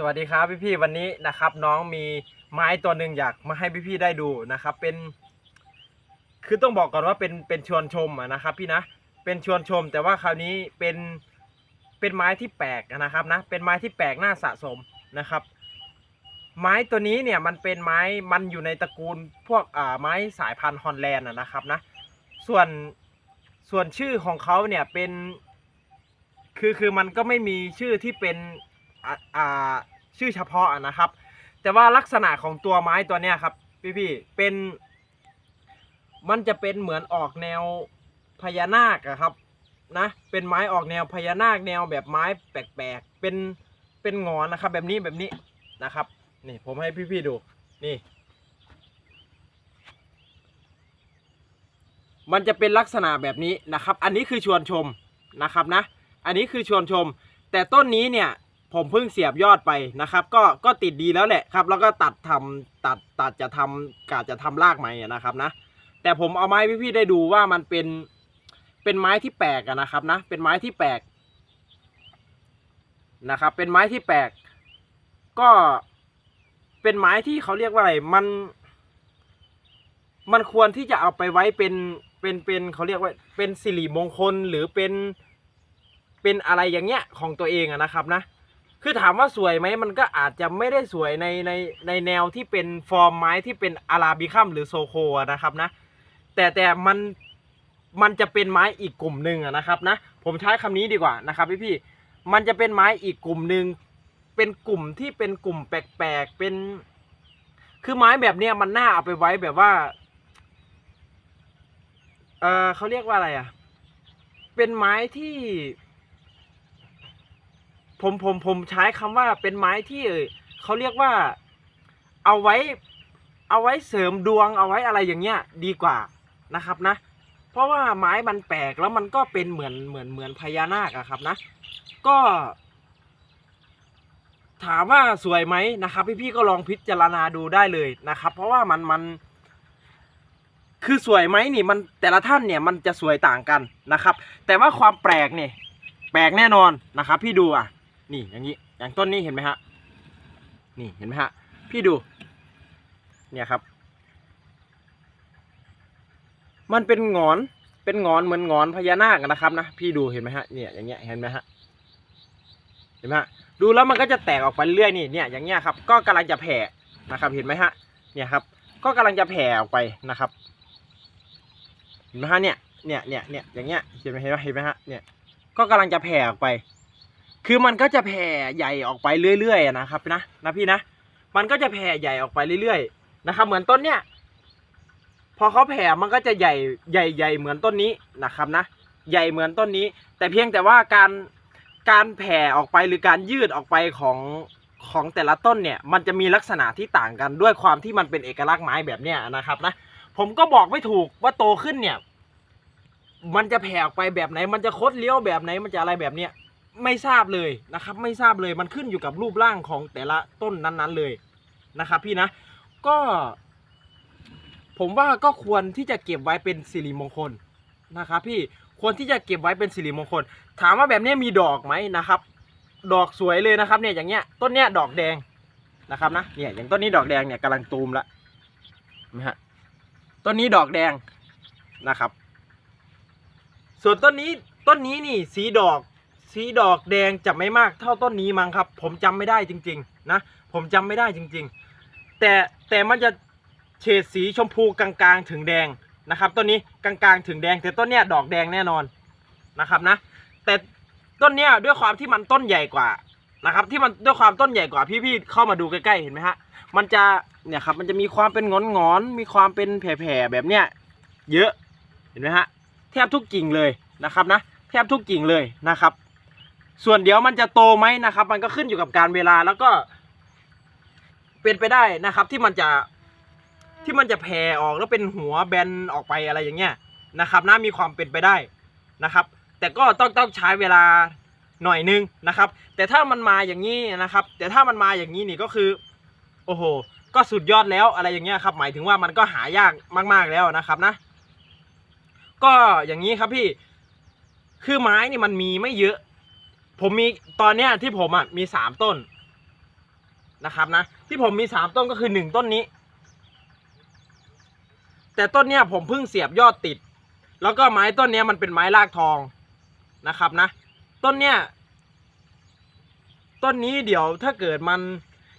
สวัสดีครับพี่ๆวันนี้นะครับ น้องมีไม้ตัวหนึ่งอยากมาให้พี่ๆได้ดูนะครับ เป็น คือต้องบอกก่อนว่าเป็นเป็นชวนชมนะครับ พี่นะเป็นชวนชม แต่ว่าคราวนี้เป็นเป็นไม้ที่แปลกนะครับนะเป็นไม้ที่แปลกน่าสะสมนะครับ ไม้ตัวนี้เนี่ยมันเป็นไม้มันอยู่ในตระกูลพวกอ่าไม้สายพันธุ์ฮอลแลนด์นะครับนะส่วนส่วนชื่อของเขาเนี่ยเป็น คือคือมันก็ไม่มีชื่อที่เป็นอ่า ชื่อเฉพาะนะครับ แต่ว่าลักษณะของตัวไม้ตัวเนี้ยครับพี่พี่ๆเป็น มันจะเป็นเหมือนออกแนวพญานาคอะครับนะ เป็นไม้ออกแนวพญานาคแนวแบบไม้แปลกๆ เป็น เป็นงอนนะครับ แบบนี้แบบนี้นะครับ นี่ผมให้พี่ๆดู นี่ มันจะเป็นลักษณะแบบนี้นะครับ อันนี้คือชวนชมนะครับนะ อันนี้คือชวนชม แต่ต้นนี้เนี่ย ผมเพิ่งเสียบยอดไปนะครับ ก็ก็ติดดีแล้วแหละครับ แล้วก็ตัดทำตัดตัดจะทำกาจะทำรากใหม่นะครับนะ แต่ผมเอาไม้พี่ๆได้ดูว่ามันเป็นเป็นไม้ที่แปลกนะครับนะ เป็นไม้ที่แปลกนะครับ เป็นไม้ที่แปลก ก็เป็นไม้ที่เขาเรียกว่าอะไร มัน มันควรที่จะเอาไปไว้เป็นเป็นเป็นเขาเรียกว่าเป็นสิริมงคลหรือเป็นเป็นอะไรอย่างเงี้ยของตัวเองอะนะครับนะ คือถามว่าสวยไหมมันก็อาจจะไม่ได้สวยในในในแนวที่เป็นฟอร์มไม้ที่เป็นอาราบิคัมหรือโซโคะนะครับนะ แต่แต่มันมันจะเป็นไม้อีกกลุ่มหนึ่งนะครับนะผมใช้คำนี้ดีกว่านะครับพี่พี่มันจะเป็นไม้อีกกลุ่มหนึ่งเป็นกลุ่มที่เป็นกลุ่มแปลกๆเป็น คือไม้แบบเนี้ยมันน่าเอาไปไว้แบบว่าเออเขาเรียกว่าอะไรอะ เป็นไม้ที่ ผมผมผมใช้คำว่าเป็นไม้ที่เอ่ยเขาเรียกว่าเอาไว้เอาไว้เสริมดวงเอาไว้อะไรอย่างเงี้ยดีกว่านะครับนะ เพราะว่าไม้มันแปลกแล้วมันก็เป็นเหมือนเหมือนเหมือนพญานาคอะครับนะ ก็ ถามว่าสวยไหมนะครับ พี่ๆก็ลองพิจารณาดูได้เลยนะครับ เพราะว่ามันมันคือสวยไหมนี่มันแต่ละท่านเนี่ยมันจะสวยต่างกันนะครับ แต่ว่าความแปลกเนี่ยแปลกแน่นอนนะครับ พี่ดูอะ นี่อย่างนี้ อย่างต้นนี้เห็นไหมฮะ นี่เห็นไหมฮะ พี่ดู เนี่ยครับ มันเป็นงอน เป็นงอนเหมือนงอนพญานาคนะครับนะ พี่ดูเห็นไหมฮะ เนี่ยอย่างเงี้ย เห็นไหมฮะ เห็นไหมฮะ ดูแล้วมันก็จะแตกออกไปเรื่อยนี่ เนี่ยอย่างเงี้ยครับ ก็กำลังจะแผ่นะครับ เห็นไหมฮะ เนี่ยครับ ก็กำลังจะแผ่ออกไปนะครับ เห็นไหมฮะเนี่ย เนี่ยเนี่ยเนี่ยอย่างเงี้ย เห็นไหมเห็นไหมเห็นไหมฮะ เนี่ย ก็กำลังจะแผ่ออกไป คือมันก็จะแผ่ใหญ่ออกไปเรื่อยๆนะครับนะนะพี่นะ มันก็จะแผ่ใหญ่ออกไปเรื่อยๆนะครับ เหมือนต้นเนี้ยพอเขาแผ่มันก็จะใหญ่ใหญ่ใหญ่เหมือนต้นนี้นะครับนะ ใหญ่เหมือนต้นนี้ แต่เพียงแต่ว่าการการแผ่ออกไปหรือการยืดออกไปของของแต่ละต้นเนี่ย มันจะมีลักษณะที่ต่างกันด้วยความที่มันเป็นเอกลักษณ์ไม้แบบเนี้ยนะครับนะ ผมก็บอกไม่ถูกว่าโตขึ้นเนี่ย มันจะแผ่ออกไปแบบไหน มันจะคดเลี้ยวแบบไหน มันจะอะไรแบบเนี้ย ไม่ทราบเลยนะครับ ไม่ทราบเลยมันขึ้นอยู่กับรูปร่างของแต่ละต้นนั้นๆเลยนะครับ พี่นะก็ ผมว่าก็ควรที่จะเก็บไว้เป็นสิริมงคลนะครับ พี่ควรที่จะเก็บไว้เป็นสิริมงคล ถามว่าแบบนี้มีดอกไหมนะครับ ดอกสวยเลยนะครับเนี่ยอย่างเงี้ยต้นเนี้ยดอกแดงนะครับนะเนี่ยอย่างต้นนี้ดอกแดงเนี่ยกำลังตูมละนไหมฮะต้นนี้ดอกแดงนะครับ ส่วนต้นนี้ต้นนี้นี่สีดอก สีดอกแดงจะไม่มากเท่าต้นนี้มั้งครับ ผมจำไม่ได้จริง ๆ นะ ผมจำไม่ได้จริง ๆ แต่แต่มันจะเฉดสีชมพูกลางๆ ถึงแดงนะครับต้นนี้กลางๆ ถึงแดง แต่ต้นเนี้ยดอกแดงแน่นอนนะครับนะ แต่ต้นเนี้ยด้วยความที่มันต้นใหญ่กว่านะครับ ที่มันด้วยความต้นใหญ่กว่าพี่ๆเข้ามาดูใกล้ๆเห็นไหมฮะมันจะเนี่ยครับมันจะมีความเป็นงอนๆมีความเป็นแผ่ๆแบบเนี้ยเยอะเห็นไหมฮะแทบทุกกิ่งเลยนะครับนะแทบทุกกิ่งเลยนะครับ ส่วนเดี๋ยวมันจะโตไหมนะครับ มันก็ขึ้นอยู่กับการเวลาแล้วก็ เป็นไปได้นะครับ ที่มันจะที่มันจะแผ่ออกแล้วเป็นหัวแบนออกไปอะไรอย่างเงี้ยนะครับนะมีความเป็นไปได้นะครับ แต่ก็ต้องต้องใช้เวลาหน่อยนึงนะครับ แต่ถ้ามันมาอย่างนี้นะครับ แต่ถ้ามันมาอย่างนี้นี่ก็คือ โอ้โห ก็สุดยอดแล้วอะไรอย่างเงี้ยครับ หมายถึงว่ามันก็หายากมาก ๆแล้วนะครับนะ ก็อย่างนี้ครับพี่ คือไม้นี่มันมีไม่เยอะ ผมมีตอนเนี้ยที่ผมอะมีสามต้นนะครับนะ ที่ผมมีสามต้นก็คือหนึ่งต้นนี้ แต่ต้นเนี้ยผมเพิ่งเสียบยอดติด แล้วก็ไม้ต้นเนี้ยมันเป็นไม้รากทองนะครับนะ ต้นเนี้ยต้นนี้เดี๋ยวถ้าเกิดมัน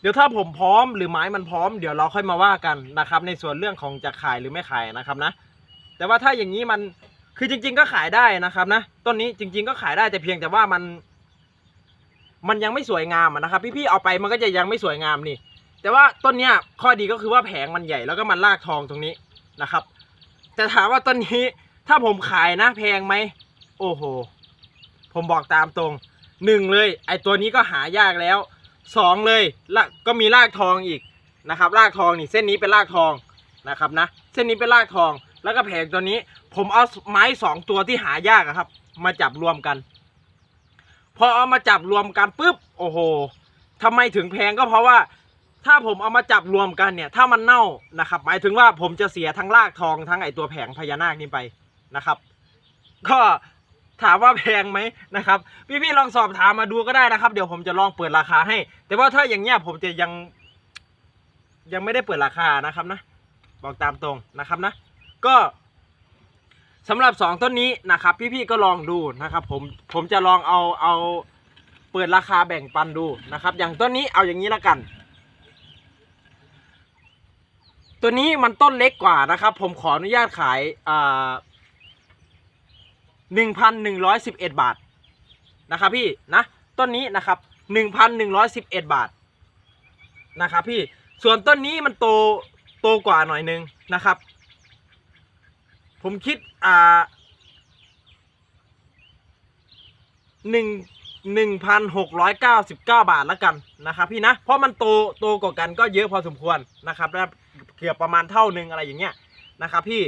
เดี๋ยวถ้าผมพร้อมหรือไม้มันพร้อมเดี๋ยวเราค่อยมาว่ากันนะครับ ในส่วนเรื่องของจะขายหรือไม่ขายนะครับนะ แต่ว่าถ้าอย่างนี้มันคือจริง ๆ ก็ขายได้นะครับนะต้นนี้จริง ๆ ก็ขายได้แต่เพียงแต่ว่ามัน มันยังไม่สวยงามนะครับ พี่ๆเอาไปมันก็จะยังไม่สวยงามนี่ แต่ว่าต้นเนี้ยข้อดีก็คือว่าแผงมันใหญ่แล้วก็มันรากทองตรงนี้นะครับ แต่ถามว่าต้นนี้ถ้าผมขายนะแพงไหมโอ้โห ผมบอกตามตรงหนึ่งเลย ไอตัวนี้ก็หายากแล้วสองเลยละก็มีรากทองอีกนะครับรากทองนี่เส้นนี้เป็นรากทองนะครับนะ เส้นนี้เป็นรากทอง แล้วก็แผงตัวนี้ ผมเอาไม้สองตัวที่หายากอะครับ มาจับรวมกัน พอเอามาจับรวมกันปุ๊บโอ้โหทำไมถึงแพงก็เพราะว่า ถ้าผมเอามาจับรวมกันเนี่ย ถ้ามันเน่านะครับ หมายถึงว่าผมจะเสียทั้งรากทองทั้งไอตัวแผงพญานาคนี้ไปนะครับ ก็ถามว่าแพงไหมนะครับ พี่ๆลองสอบถามมาดูก็ได้นะครับ เดี๋ยวผมจะลองเปิดราคาให้ แต่ว่าถ้าอย่างเงี้ยผมจะยัง ยังไม่ได้เปิดราคานะครับนะ บอกตามตรงนะครับนะ ก็ สำหรับสองต้นนี้นะครับ พี่ๆก็ลองดูนะครับ ผมผมจะลองเอาเอาเปิดราคาแบ่งปันดูนะครับ อย่างต้นนี้เอาอย่างนี้ละกัน ตัวนี้มันต้นเล็กกว่านะครับ ผมขออนุญาตขายอ่าหนึ่งพันหนึ่งร้อยสิบเอ็ดบาทนะครับพี่นะต้นนี้นะครับหนึ่งพันหนึ่งร้อยสิบเอ็ดบาทนะครับพี่ส่วนต้นนี้มันโตโตกว่าหน่อยนึงนะครับ ผมคิดอ่าหนึ่งหนึ่งพันหกร้อยเก้าสิบเก้าบาทแล้วกันนะครับพี่นะ เพราะมันโตโตกว่ากันก็เยอะพอสมควรนะครับนะเกือบประมาณเท่าหนึ่งอะไรอย่างเงี้ยนะครับพี่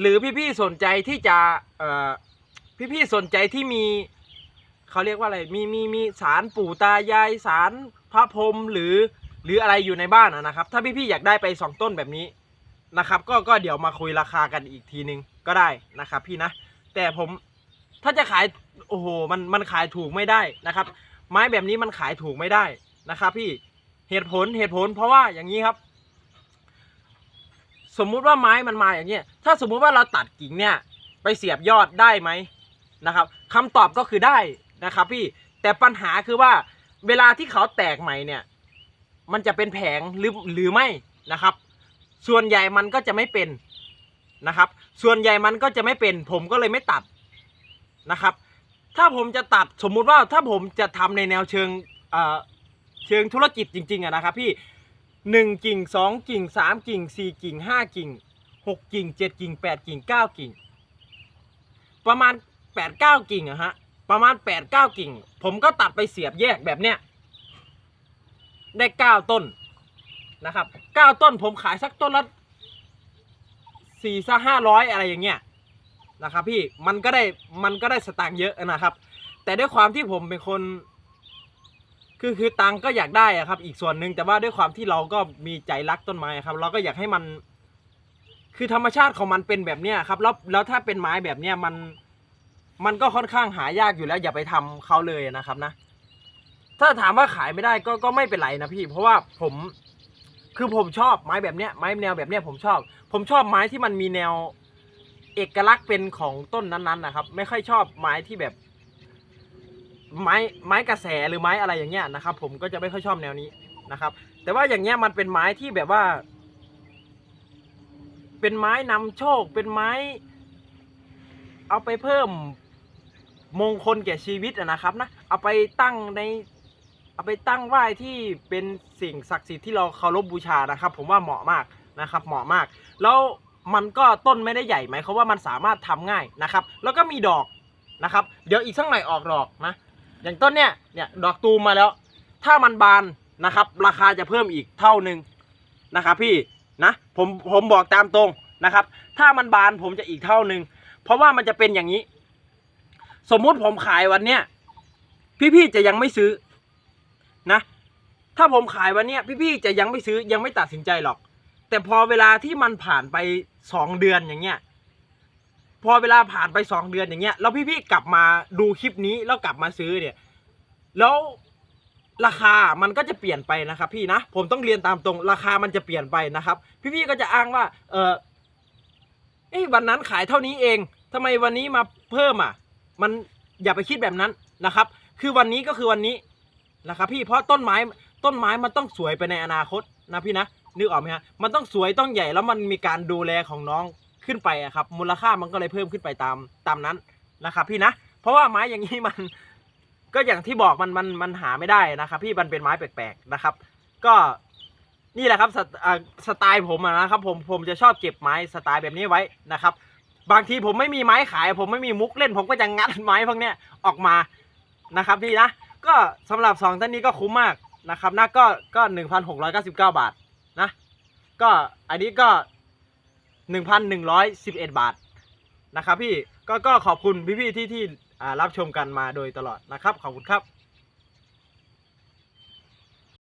หรือพี่ๆสนใจที่จะเอ่อพี่ๆสนใจที่มีเขาเรียกว่าอะไร มีมีมีสารปู่ตายายสารพระพรหมหรือหรืออะไรอยู่ในบ้านอะนะครับ ถ้าพี่ๆอยากได้ไปสองต้นแบบนี้ นะครับก็ก็เดี๋ยวมาคุยราคากันอีกทีนึงก็ได้นะครับพี่นะ แต่ผมถ้าจะขายโอ้โหมันมันขายถูกไม่ได้นะครับ ไม้แบบนี้มันขายถูกไม่ได้นะครับ พี่เหตุผลเหตุผล เพราะว่าอย่างนี้ครับ สมมุติว่าไม้มันมาอย่างเงี้ยถ้าสมมุติว่าเราตัดกิ่งเนี่ย ไปเสียบยอดได้ไหมนะครับคำตอบก็คือได้นะครับ พี่แต่ปัญหาคือว่าเวลาที่เขาแตกใหม่เนี่ย มันจะเป็นแผงหรือหรือไม่นะครับ ส่วนใหญ่มันก็จะไม่เป็นนะครับ ส่วนใหญ่มันก็จะไม่เป็น ผมก็เลยไม่ตัดนะครับ ถ้าผมจะตัดสมมุติว่าถ้าผมจะทำในแนวเชิงเเชิงธุรกิจจริงๆอะนะครับพี่หนึ่งกิ่งสองกิ่งสามกิ่งสี่กิ่งห้ากิ่งหกกิ่งเจ็ดกิ่งแปดกิ่งเก้ากิ่ง ประมาณแปดเก้ากิ่งอะฮะประมาณแปดเก้ากิ่ง ผมก็ตัดไปเสียบแยกแบบเนี้ยได้เก้าต้นนะครับ เก้าต้นผมขายสักต้นละสี่ซะห้าร้อยอะไรอย่างเงี้ยนะครับพี่มันก็ได้มันก็ได้สตางค์เยอะนะครับ แต่ด้วยความที่ผมเป็นคน คือคือตังค์ก็อยากได้อะครับ อีกส่วนหนึ่งแต่ว่าด้วยความที่เราก็มีใจรักต้นไม้ครับ เราก็อยากให้มัน คือธรรมชาติของมันเป็นแบบเนี้ยครับแล้วแล้วถ้าเป็นไม้แบบเนี้ยมัน มันก็ค่อนข้างหายากอยู่แล้วอย่าไปทำเขาเลยนะครับนะ ถ้าถามว่าขายไม่ได้ก็ก็ไม่เป็นไรนะพี่ เพราะว่าผม คือผมชอบไม้แบบเนี้ยไม้แนวแบบเนี้ยผมชอบ ผมชอบไม้ที่มันมีแนวเอกลักษณ์เป็นของต้นนั้นๆนะครับ ไม่ค่อยชอบไม้ที่แบบ ไม้ไม้กระแสหรือไม้อะไรอย่างเงี้ยนะครับ ผมก็จะไม่ค่อยชอบแนวนี้นะครับ แต่ว่าอย่างเงี้ยมันเป็นไม้ที่แบบว่า เป็นไม้นำโชค เป็นไม้ เอาไปเพิ่มมงคลแก่ชีวิตนะครับนะเอาไปตั้งใน เอาไปตั้งไหว้ที่เป็นสิ่งศักดิ์สิทธิ์ที่เราเคารพบูชานะครับ ผมว่าเหมาะมากนะครับ เหมาะมาก แล้วมันก็ต้นไม่ได้ใหญ่ไหมเขาว่ามันสามารถทำง่ายนะครับ แล้วก็มีดอกนะครับ เดี๋ยวอีกสักหน่อยออกดอกนะ อย่างต้นเนี้ยเนี่ยดอกตูมมาแล้ว ถ้ามันบานนะครับ ราคาจะเพิ่มอีกเท่าหนึ่งนะครับ พี่นะผมผมบอกตามตรงนะครับ ถ้ามันบานผมจะอีกเท่าหนึ่งเพราะว่ามันจะเป็นอย่างนี้ สมมุติผมขายวันเนี้ยพี่ๆจะยังไม่ซื้อ นะ ถ้าผมขายวันเนี้ยพี่ๆจะยังไม่ซื้อยังไม่ตัดสินใจหรอก แต่พอเวลาที่มันผ่านไปสองเดือนอย่างเงี้ยพอเวลาผ่านไปสองเดือนอย่างเงี้ยแล้วพี่ๆกลับมาดูคลิปนี้แล้วกลับมาซื้อเนี่ย แล้วราคามันก็จะเปลี่ยนไปนะครับพี่นะผมต้องเรียนตามตรงราคามันจะเปลี่ยนไปนะครับ พี่ๆก็จะอ้างว่า เออเอ้วันนั้นขายเท่านี้เองทำไมวันนี้มาเพิ่มอะ มันอย่าไปคิดแบบนั้นนะครับ คือวันนี้ก็คือวันนี้ นะครับพี่เพราะต้นไม้ต้นไม้มันต้องสวยไปในอนาคตนะพี่นะนึกออกไหมฮะมันต้องสวยต้องใหญ่แล้วมันมีการดูแลของน้องขึ้นไปอะครับ มูลค่ามันก็เลยเพิ่มขึ้นไปตามตามนั้นนะครับพี่นะเพราะว่าไม้อย่างนี้มัน ก็อย่างที่บอกมันมันมันหาไม่ได้นะครับพี่มันเป็นไม้แปลกๆนะครับ ก็นี่แหละครับสไตอ่าสไตล์ผมนะครับผมผมจะชอบเก็บไม้สไตล์แบบนี้ไว้นะครับ บางทีผมไม่มีไม้ขาย ผมไม่มีมุกเล่น ผมก็จะงัดไม้พวกเนี้ยออกมานะครับพี่นะ ก็สำหรับสองท่านนี้ก็คุ้มมากนะครับนะก็ก็หนึ่งพันหกร้อยเก้าสิบเก้าบาทนะก็อันนี้ก็หนึ่งพันหนึ่งร้อยสิบเอ็ดบาทนะครับพี่ก็ก็ขอบคุณพี่ๆที่ที่อ่รับชมกันมาโดยตลอดนะครับ ขอบคุณครับ